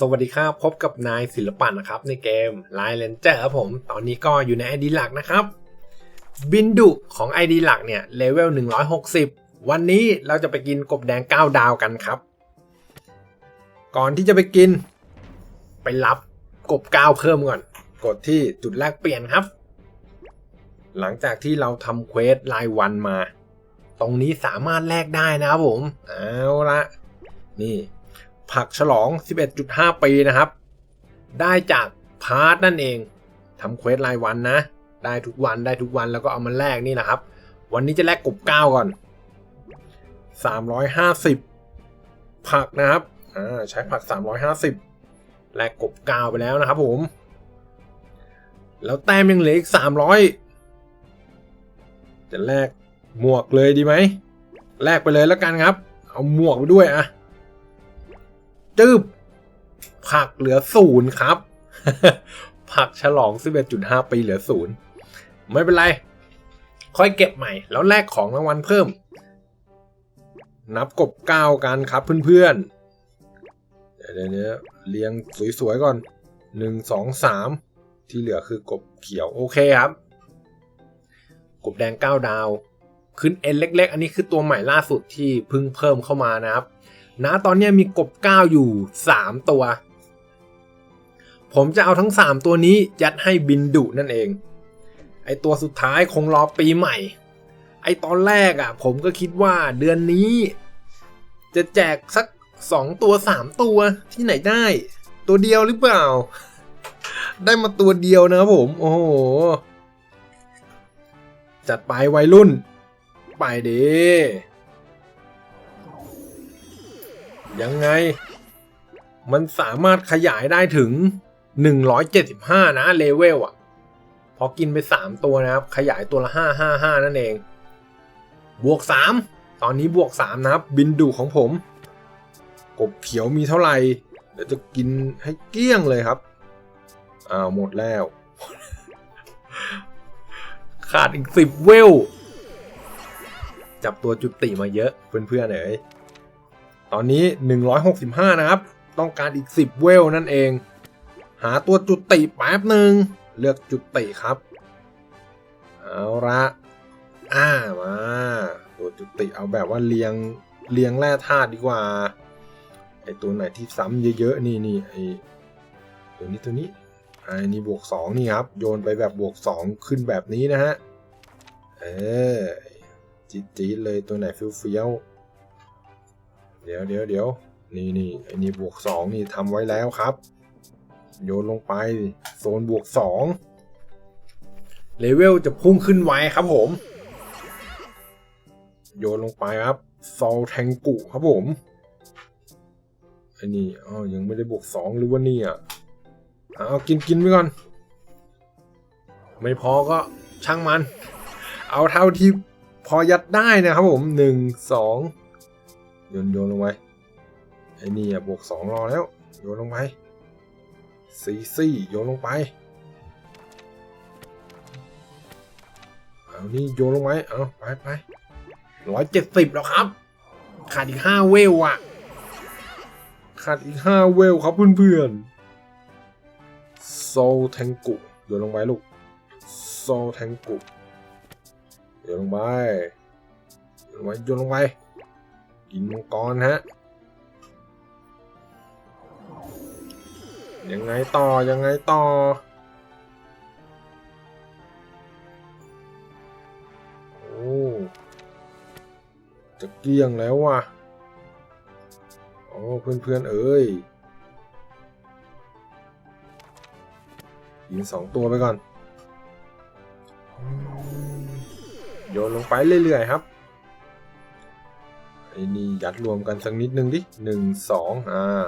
สวัสดีครับ พบกับนายศิลปะนะครับ ในเกม Line Ranger ครับผม ตอนนี้ก็อยู่ใน ID หลักนะครับ บินดุของ ID หลักเนี่ยเลเวล 160 วันนี้เราจะไปกินกบแดง 9 ดาวกันครับ ก่อนที่จะไปกิน ไปรับกบ 9 เพิ่มก่อน กดที่จุดแรกเปลี่ยนครับ หลังจากที่เราทำเควสรายวันมา ตรงนี้สามารถแลกได้นะครับผม เอาละนี่ ผักฉลอง 11.5 ปีนะครับ ได้จากพาร์ทนั่นเองทำเควสรายวันนะ ได้ทุกวันได้ทุกวันแล้วก็เอามาแลกนี่นะครับ วันนี้จะแลกกบเก้าก่อน 350 ผักนะครับอ่าใช้ผัก 350 แลกกบเก้าไปแล้วนะครับผม แล้วแต้มยังเหลืออีก 300 จะแลกหมวกเลยดีไหมแลกไปเลยแล้วกันครับ เอาหมวกไปด้วยอะ จืบผักเหลือศูนย์ครับ ผักฉลอง 11.5 ปีเหลือศูนย์ไม่เป็นไร ค่อยเก็บใหม่ แล้วแลกของรางวัลเพิ่ม นับกบก้ากันครับเพื่อนๆ เดี๋ยวเดี๋ยวเรียงสวยๆก่อน 1 2 3 ที่เหลือคือกบเขียวโอเคครับ กบแดง 9 ดาว ขึ้นเอ็นเล็ก ๆ อันนี้คือตัวใหม่ล่าสุดที่เพิ่งเพิ่มเข้ามานะครับ นะตอนนี้มีกบก้าวอยู่ 3 ตัว ผมจะเอาทั้ง 3 ตัวนี้ยัดให้บินดุนั่นเอง ไอตัวสุดท้ายคงรอปีใหม่ ไอตอนแรกอะ่ะ ผมก็คิดว่าเดือนนี้ จะแจกสัก 2 ตัว 3 ตัวที่ไหนได้ ตัวเดียวหรือเปล่า ได้มาตัวเดียวนะครับผม โอ้โห จัดไปวัยรุ่น ไปเด้ ยังไง มันสามารถขยายได้ถึง 175 นะเลเวลอะ พอกินไป 3 ตัวนะครับ ขยายตัวละ 555 นั่นเอง บวก 3 ตอนนี้บวก 3 นะครับ บินดูของผม กบเขียวมีเท่าไหร่เดี๋ยวจะกินให้เกลี้ยงเลยครับ อ้าวหมดแล้ว ขาดอีก 10 เวล จับตัวจุติมาเยอะเพื่อนๆเอ๋ย อนนี้ 165 นะครับ ต้องการอีก 10 เวลนั่นเอง หาตัวจุติแป๊บหนึ่งเลือกจุติครับ เอาละอ่ามา ตัวจุติเอาแบบว่าเรียงเรียงแร่ธาตุดีกว่า ไอตัวไหนที่ซ้ำเยอะๆ นี่นี่ไอตัวนี้ตัวนี้ไอนี่บวก 2 นี่ครับ โยนไปแบบบวก 2 ขึ้นแบบนี้นะฮะ เออจี๊ดเลยตัวไหนเฟี้ยวๆ เดี๋ยวเดี๋ยวเดี๋ยวนี่นี่ไอ้นี่บวกสองนี่ทำไว้แล้วครับ โยนลงไปโซนบวกสองเลเวลจะพุ่งขึ้นไวครับผม โยนลงไปครับซอลแทงกุครับผมไอ้นี่อ๋อยังไม่ได้บวกสองหรือว่านี่อะเอากินกินไปก่อน ไม่พอก็ช่างมัน เอาเท่าที่พอยัดได้นะครับผมหนึ่งสอง ยนโยนลงไปไอ้นี่อะบวกสองรอแล้ว โยนลงไปสี่สี่โยนลงไปเอานี่โยนลงไปเอาไปไปร้อยเจ็ดสิบแล้วครับ ขาดอีกห้าเวลอะ ขาดอีกห้าเวลครับเพื่อนๆโซลแทงกุโยนลงไปลูกโซลแทงกุโยนลงไปโยนลงไปโยนลงไป กินมังกรฮะ ยังไงต่อ ยังไงต่อ โอ้ จะเกลี้ยงแล้วว่ะ โอ้เพื่อนๆเอ้ยยิงสองตัวไปก่อน โยนลงไปเรื่อยๆครับ อ้นี่ยัดรวมกันสักนิดนึงดิหนึ่งสองอ่า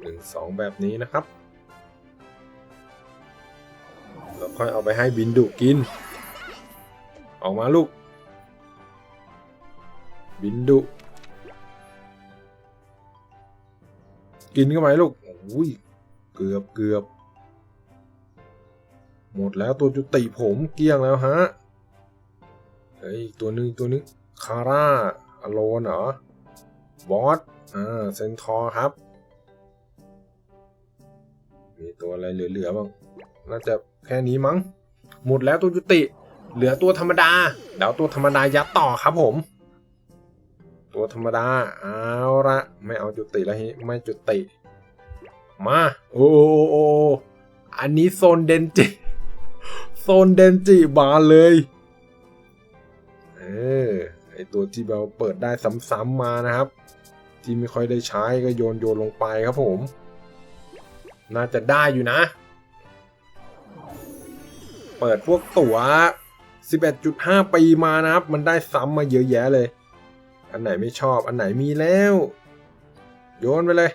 หนึ่งสองแบบนี้นะครับแล้วค่อยเอาไปให้บินดุกิน ออกมาลูก บินดุ กินเข้าไปลูกอุ้ยเกือบเกือบหมดแล้วตัวจุติผมเกลี้ยงแล้วฮะ เฮ้ย ตัวนึงตัวนึงคาร่า อโลนเหรอ บอสอ่าเซนทอร์ครับ มีตัวอะไรเหลือๆบ้าง น่าจะแค่นี้มั้ง หมดแล้วตัวจุติ เหลือตัวธรรมดา เดี๋ยวตัวธรรมดายัดต่อครับผม ตัวธรรมดา เอาละไม่เอาจุติแล้วฮิ ไม่จุติ มา โอ้โออันนี้โซนเดนจิ โซนเดนจิบานเลย เออ ไอตัวที่เราเปิดได้ซ้ำๆมานะครับ ที่ไม่ค่อยได้ใช้ก็โยนโยนลงไปครับผม น่าจะได้อยู่นะ เปิดพวกตั๋ว 11.5 ปีมานะครับ มันได้ซ้ำมาเยอะแยะเลย อันไหนไม่ชอบอันไหนมีแล้ว โยนไปเลย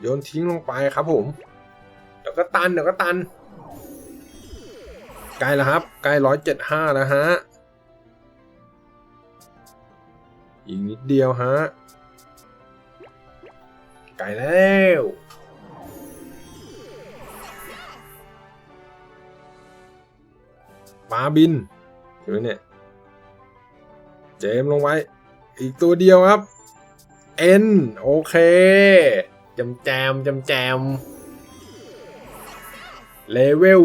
โยนทิ้งลงไปครับผมเดี๋ยวก็ตันเดี๋ยวก็ตันใกล้แล้วครับใกล้ร้อยเจ็ดห้าแล้วฮะ อีกนิดเดียวฮะ ไกลแล้ว ปลาบินเห็นไหมเนี่ย เจมลงไว้ อีกตัวเดียวครับ เอ็น โอเคจำแจมจำแจมเลเวล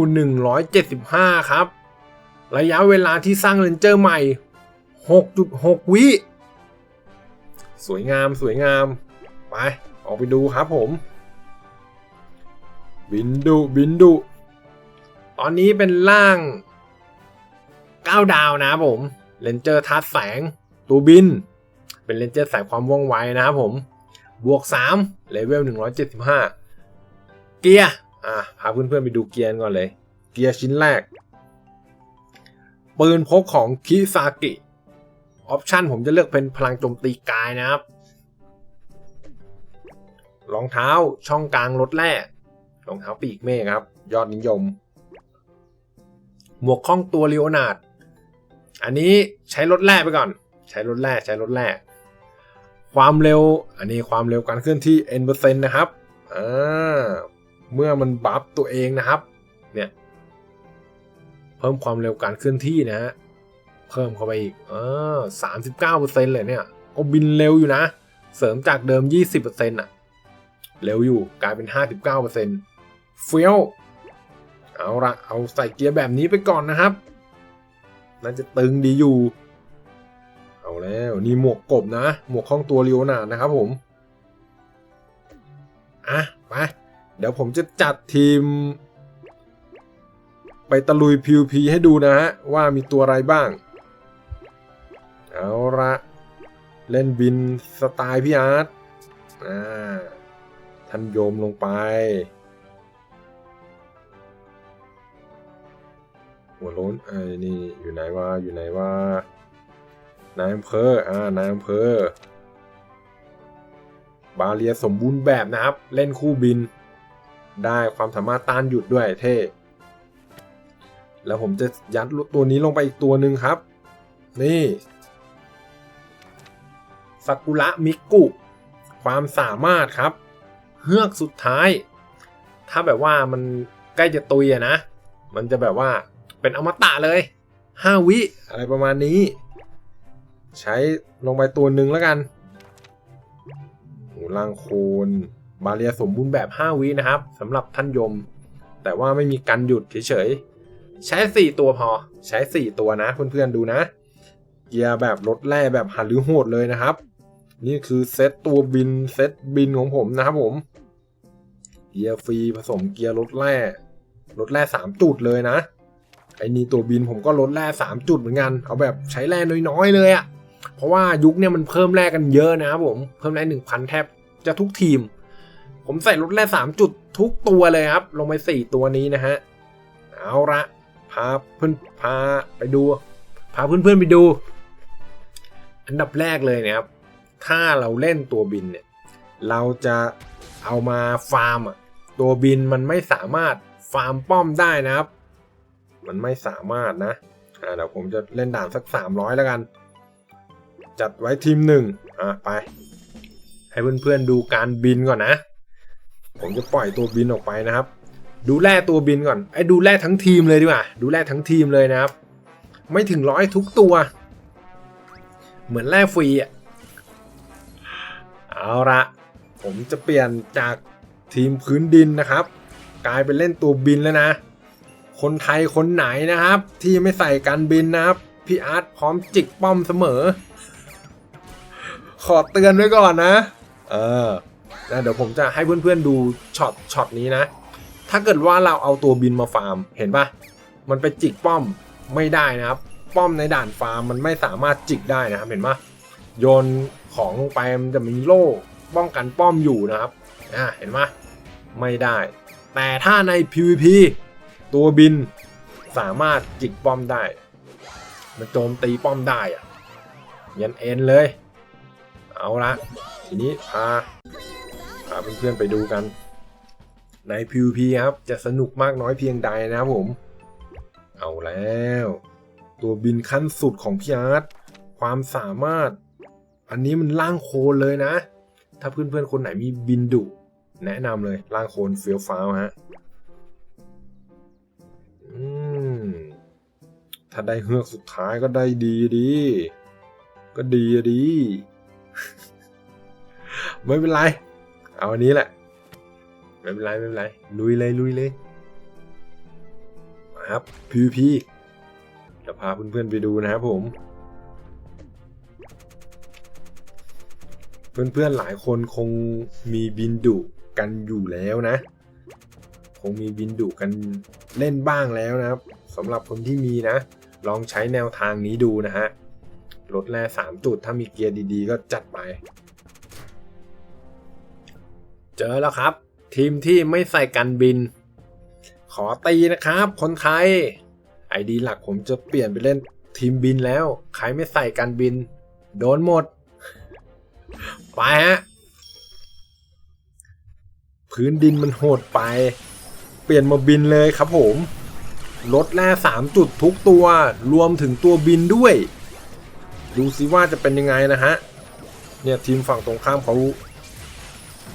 175 ครับ ระยะเวลาที่สร้างเรนเจอร์ใหม่ 6.6 วิ สวยงามสวยงามไปออกไปดูครับผม บินดุบินดุตอนนี้เป็นร่าง9ดาวนะครับผมเรนเจอร์ทัดแสงตัวบิน เป็นเรนเจอร์สายความว่องไวนะครับผม บวก3เลเวล 175 เกียร์อะพาเพื่อนๆไปดูเกียร์ก่อนเลย เกียร์ชิ้นแรก ปืนพกของคิซากิ ออปชันผมจะเลือกเป็นพลังโจมตีกายนะครับ รองเท้าช่องกลางรถแร่รองเท้าปีกเมฆครับ ยอดนิยม หมวกข้องตัวลีโอนาดอันนี้ใช้รถแร่ไปก่อน ใช้รถแร่ใช้รถแร่ความเร็ว อันนี้ความเร็วการเคลื่อนที่ n เปอร์เซ็นต์นะครับอ่าเมื่อมันบัฟตัวเองนะครับ เนี่ย เพิ่มความเร็วการเคลื่อนที่นะฮะ เพิ่มเข้าไปอีก เออสามสิบเก้าเปอร์เซ็นต์เลยเนี่ยก็บินเร็วอยู่นะ เสริมจากเดิมยี่สิบเปอร์เซ็นต์อะเร็วอยู่กลายเป็นห้าสิบเก้าเปอร์เซ็นต์เฟี้ยว เอาละเอาใส่เกียร์แบบนี้ไปก่อนนะครับ น่าจะตึงดีอยู่ เอาแล้วนี่หมวกกบนะ หมวกข้องตัวเรียวนานะครับผม อะไปเดี๋ยวผมจะจัดทีม ไปตะลุย PVP ให้ดูนะฮะว่ามีตัวอะไรบ้าง เอาละเล่นบินสไตล์พี่อาร์ตอ่าท่านโยมลงไป หัวโล้นไอ้นี่อยู่ไหนวะอยู่ไหนวะนายอำเภออ่านายอำเภอบาเรียสมบูรณ์แบบนะครับ เล่นคู่บิน ได้ความสามารถต้านหยุดด้วยเท่ แล้วผมจะยัดตัวนี้ลงไปอีกตัวหนึ่งครับ นี่ากุระมิกุ ความสามารถครับ เฮือกสุดท้าย ถ้าแบบว่ามันใกล้จะตุยอะนะ มันจะแบบว่าเป็นอมตะเลยห้าวิ อะไรประมาณนี้ ใช้ลงไปตัวหนึ่งแล้วกันหูล่างโคนบาเรียสมบูรณ์แบบ 5 วินะครับสำหรับท่านยม แต่ว่าไม่มีการหยุดเฉยๆ ใช้ 4 ตัวพอ ใช้ 4 ตัวนะเพื่อนๆดูนะ เกียร์แบบรถแร่แบบหันหรือโหดเลยนะครับ นี่คือเซตตัวบินเซตบินของผมนะครับผม เกียร์ฟรีผสมเกียร์รถแร่รถแร่สามจุดเลยนะ ไอ้นี่ตัวบินผมก็ลดแร่สามจุดเหมือนกัน เอาแบบใช้แร่น้อยๆเลยอะเพราะว่ายุคเนี่ยมันเพิ่มแร่กันเยอะนะครับผม เพิ่มแร่หนึ่งพันแทบจะทุกทีม ผมใส่ลดแร่สามจุดทุกตัวเลยครับ ลงไปสี่ตัวนี้นะฮะ เอาละพาเพื่อนพาไปดู พาเพื่อนๆไปดู อันดับแรกเลยนะครับ ถ้าเราเล่นตัวบินเนี่ย เราจะเอามาฟาร์มอะ ตัวบินมันไม่สามารถฟาร์มป้อมได้นะครับ มันไม่สามารถนะอ่าเดี๋ยวผมจะเล่นด่านสักสามร้อยแล้วกัน จัดไว้ทีมหนึ่งอะไป ให้เพื่อนๆดูการบินก่อนนะ ผมจะปล่อยตัวบินออกไปนะครับ ดูแลตัวบินก่อน ไอ้ดูแลทั้งทีมเลยดีกว่า ดูแลทั้งทีมเลยนะครับ ไม่ถึงร้อยทุกตัว เหมือนแร่ฟรีอะ เอาละผมจะเปลี่ยนจากทีมพื้นดินนะครับ กลายเป็นเล่นตัวบินแล้วนะ คนไทยคนไหนนะครับ ที่ไม่ใส่การบินนะครับ พี่อาร์ตพร้อมจิกป้อมเสมอ ขอเตือนไว้ก่อนนะ เออนะเดี๋ยวผมจะให้เพื่อนๆดูช็อตช็อตนี้นะ ถ้าเกิดว่าเราเอาตัวบินมาฟาร์มเห็นปะมันไปจิกป้อมไม่ได้นะครับ ป้อมในด่านฟาร์มมันไม่สามารถจิกได้นะครับเห็นปะ โยนของลงไปมันจะมีโล่ป้องกันป้อมอยู่นะครับอ่าเห็นปะไม่ได้ แต่ถ้าใน PVP ตัวบินสามารถจิกป้อมได้ มันโจมตีป้อมได้อะยันเอ็นเลย เอาละทีนี้พาพาเพื่อนๆไปดูกัน ใน PVP ครับ จะสนุกมากน้อยเพียงใดนะครับผม เอาแล้ว ตัวบินขั้นสุดของพี่อาร์ตความสามารถ อันนี้มันล่างโคลนเลยนะ ถ้าเพื่อนๆคนไหนมีบินดุแนะนำเลยล่างโคลนเฟี้ยวฟ้าวฮะอืมถ้าได้เฮือกสุดท้ายก็ได้ดีดี ก็ดีดี ไม่เป็นไร เอาอันนี้แหละ ไม่เป็นไรไม่เป็นไร ลุยเลยลุยเลยมาครับ PVP จะพาเพื่อนๆไปดูนะครับผม เพื่อนๆหลายคนคงมีบินดุกันอยู่แล้วนะ คงมีบินดุกันเล่นบ้างแล้วนะครับสำหรับคนที่มีนะ ลองใช้แนวทางนี้ดูนะฮะลดแร่สามจุดถ้ามีเกียร์ดีๆ ก็จัดไป เจอแล้วครับ ทีมที่ไม่ใส่กันบิน ขอตีนะครับ คนไทยไอดีหลักผมจะเปลี่ยนไปเล่นทีมบินแล้ว ใครไม่ใส่กันบิน โดนหมด ไปฮะ พื้นดินมันโหดไป เปลี่ยนมาบินเลยครับผม ลดแร่สามจุดทุกตัว รวมถึงตัวบินด้วย ดูซิว่าจะเป็นยังไงนะฮะ เนี่ยทีมฝั่งตรงข้ามเขา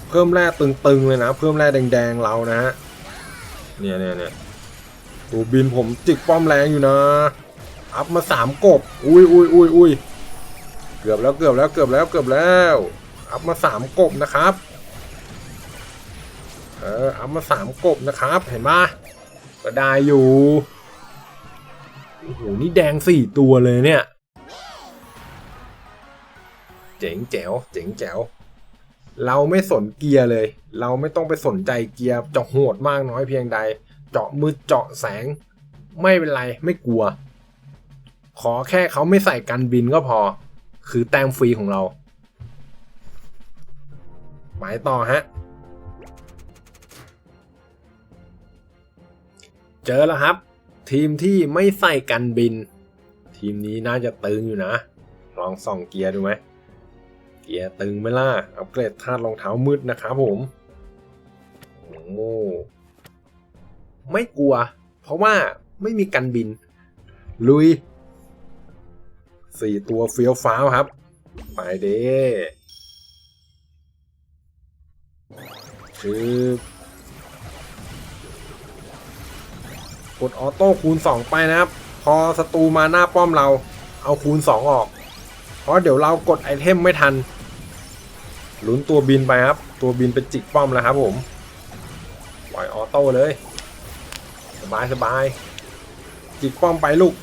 เพิ่มแร่ตึงๆเลยนะ เพิ่มแร่แดงๆเรานะฮะ เนี่ยเนี่ยเนี่ยตัวบินผมจิกป้อมแรงอยู่นะ อัพมาสามกบ อุ้ยอุ้ยอุ้ยอุ้ยเกือบแล้วเกือบแล้วเกือบแล้วเกือบแล้ว อัพมาสามกบนะครับ เอออัพมาสามกบนะครับ เห็นปะก็ได้อยู่โอ้โหนี่แดงสี่ตัวเลยเนี่ย เจ๋งแจ๋ว เจ๋งแจ๋ว เราไม่สนเกียร์เลย เราไม่ต้องไปสนใจเกียร์จะโหดมากน้อยเพียงใด เจาะมือเจาะแสง ไม่เป็นไรไม่กลัว ขอแค่เขาไม่ใส่กันบินก็พอ คือแต้มฟรีของเรา ไปต่อฮะ เจอแล้วครับ ทีมที่ไม่ใส่กันบิน ทีมนี้น่าจะตึงอยู่นะ ลองส่องเกียร์ดูไหมเกียร์ตึงไหมล่ะ อัปเกรดธาตุรองเท้ามืดนะครับผม โอ้ไม่กลัว เพราะว่าไม่มีกันบิน ลุยสี่ตัวเฟี้ยวฟ้าวครับ ไปเด้ คือกดออโต้คูณ 2 ไปนะครับ พอศัตรูมาหน้าป้อมเราเอาคูณ 2 ออก เพราะเดี๋ยวเรากดไอเทมไม่ทันลุ้นตัวบินไปครับ ตัวบินเป็นจิกป้อมแล้วครับผมปล่อยออโต้เลย สบายสบายจิกป้อมไปลูก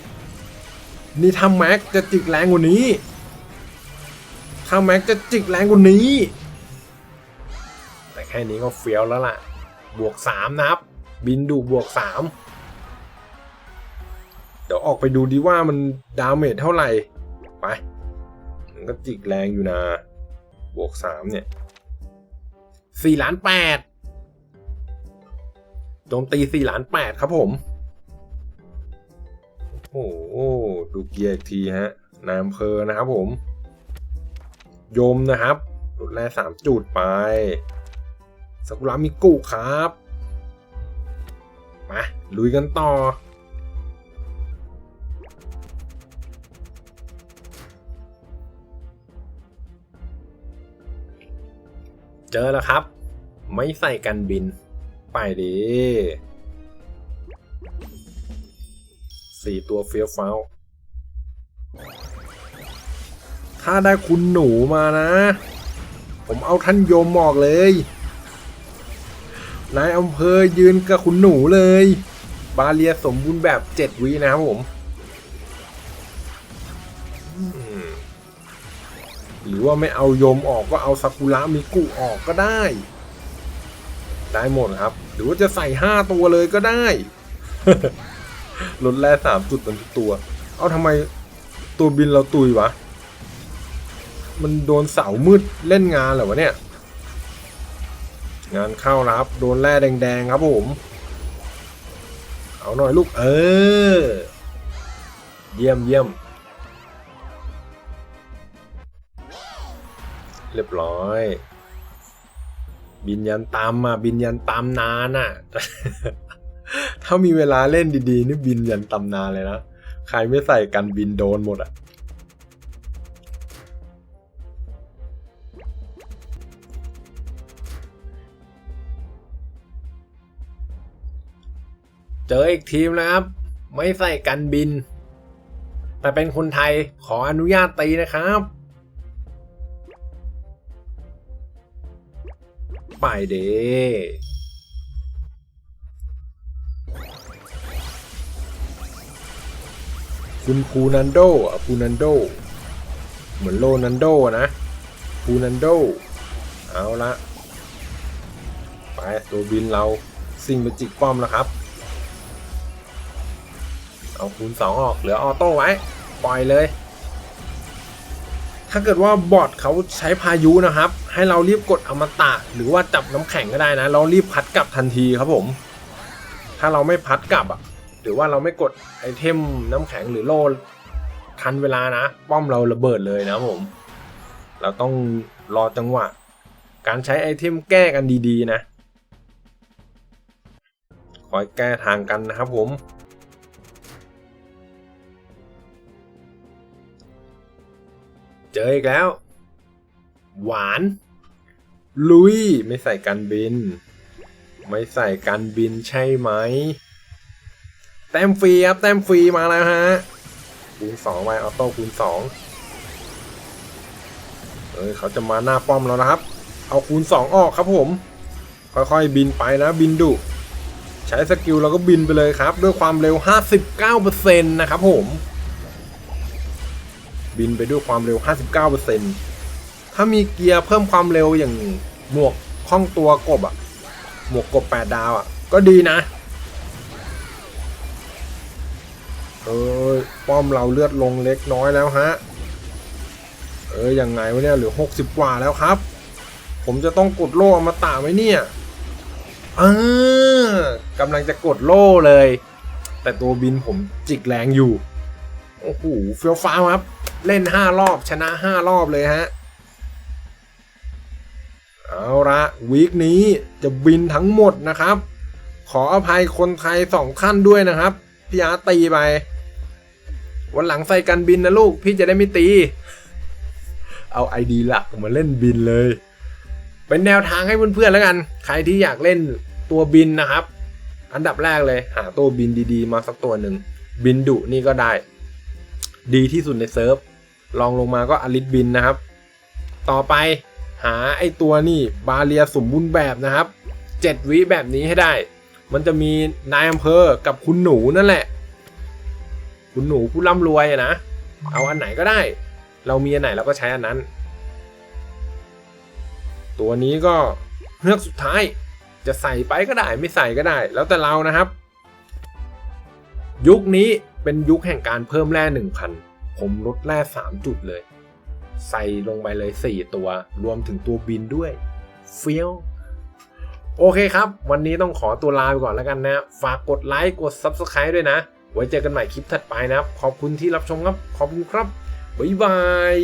นี่ถ้าแม็กจะจิกแรงกว่านี้ถ้าแม็กจะจิกแรงกว่านี้ แต่แค่นี้ก็เฟี้ยวแล้วล่ะ บวก 3 นะครับ บินดูบวก 3 เดี๋ยวออกไปดูดีว่ามันดาเมจเท่าไหร่ ไป มันก็จิกแรงอยู่นะ บวก 3 เนี่ย4ล้าน8โจมตี4ล้าน8ครับผม โอ้โห ดูเกียร์อีกทีฮะนายอำเภอนะครับผม ยมนะครับลดแร่สามจุดไป สกุระมิกุครับ มาลุยกันต่อ เจอแล้วครับ ไม่ใส่กันบิน ไปดิสี่ตัวเฟี้ยวฟ้าวถ้าได้คุณหนูมานะ ผมเอาท่านโยมหมอกเลย นายอำเภอยืนกับคุณหนูเลย บาเลียสมบูรณ์แบบเจ็ดวินะครับผมหรือว่าไม่เอายมออกก็เอาซากุระมิกุออกก็ได้ ได้หมดครับ หรือว่าจะใส่ห้าตัวเลยก็ได้ลดแร่สามจุดต่อตัว เอาทำไมตัวบินเราตุยวะ มันโดนเสามืดเล่นงานเหรอวะเนี่ย งานเข้าแล้วครับ โดนแร่แดงๆครับผม เอาหน่อยลูก เออ เยี่ยมเยี่ยม เรียบร้อย บินยันตามมาบินยันตามนานอะ ถ้ามีเวลาเล่นดีๆ นี่บินยันตำนานเลยนะ ใครไม่ใส่กันบินโดนหมดอะ เจออีกทีมนะครับ ไม่ใส่กันบิน แต่เป็นคนไทยขออนุญาตตีนะครับ ไปเดคุณคูนันโดอะคูนันโด เหมือนโลนันโดนะคูนันโด เอาละ ไปตัวบินเราซิ่งไปจิกป้อมแล้วครับ เอาคูณ 2 ออก เหลือออโต้ไว้ ปล่อยเลย ถ้าเกิดว่าบอทเขาใช้พายุนะครับ ให้เรารีบกดอมตะ หรือว่าจับน้ำแข็งก็ได้นะ เรารีบพัดกลับทันทีครับผม ถ้าเราไม่พัดกลับอะหรือว่าเราไม่กดไอเทมน้ำแข็งหรือโล่ทันเวลานะ ป้อมเราระเบิดเลยนะผม เราต้องรอจังหวะ การใช้ไอเทมแก้กันดีๆนะคอยแก้ทางกันนะครับผม เจออีกแล้ว หวาน ลุย ไม่ใส่กันบิน ไม่ใส่กันบินใช่ไหม แต้มฟรีครับ แต้มฟรีมาแล้วฮะ คูณ2ไว้ออโต้คูณ2เอ้ยเขาจะมาหน้าป้อมแล้วนะครับ เอาคูณ2ออกครับผม ค่อยๆบินไปนะบินดุใช้สกิลเราก็บินไปเลยครับ ด้วยความเร็ว 59%นะครับผม บินไปด้วยความเร็ว 59%ถ้ามีเกียร์เพิ่มความเร็วอย่างหมวกคล่องตัวกบอะหมวกกบ 8 ดาวอะก็ดีนะ เออป้อมเราเลือดลงเล็กน้อยแล้วฮะ เออยังไงวะเนี่ยเหลือ 60 กว่าแล้วครับ ผมจะต้องกดโล่มาตาไหมเนี่ยเออกำลังจะกดโล่เลย แต่ตัวบินผมจิกแรงอยู่ โอ้โหเฟี้ยวฟ้าครับ เล่น 5 รอบชนะ 5 รอบเลยฮะ เอาละวีคนี้จะบินทั้งหมดนะครับ ขออภัยคนไทยสองท่านด้วยนะครับพี่อาร์ตตีไป วันหลังใส่กันบินนะลูก พี่จะได้ไม่ตี เอาไอดีหลักมาเล่นบินเลย เป็นแนวทางให้เพื่อนๆแล้วกัน ใครที่อยากเล่นตัวบินนะครับ อันดับแรกเลย หาตัวบินดีๆ มาสักตัวหนึ่งบินดุนี่ก็ได้ ดีที่สุดในเซิร์ฟลองลงมาก็อลิสบินนะครับ ต่อไปหาไอตัวนี่บาเลียสมบูรณ์แบบนะครับ7วิแบบนี้ให้ได้ มันจะมีนายอำเภอกับคุณหนูนั่นแหละ คุณหนูผู้ร่ำรวยนะ เอาอันไหนก็ได้ เรามีอันไหนเราก็ใช้อันนั้น ตัวนี้ก็เฮือกสุดท้ายจะใส่ไปก็ได้ไม่ใส่ก็ได้ แล้วแต่เรานะครับ ยุคนี้ เป็นยุคแห่งการเพิ่มแร่1,000 ผมลดแร่3จุดเลย ใส่ลงไปเลย 4 ตัว รวมถึงตัวบินด้วยเฟี้ยวโอเคครับ วันนี้ต้องขอตัวลาไปก่อนแล้วกันนะ ฝากกดไลค์กด Subscribe ด้วยนะ ไว้เจอกันใหม่คลิปถัดไปนะครับขอบคุณที่รับชมครับ ขอบคุณครับ บ๊ายบาย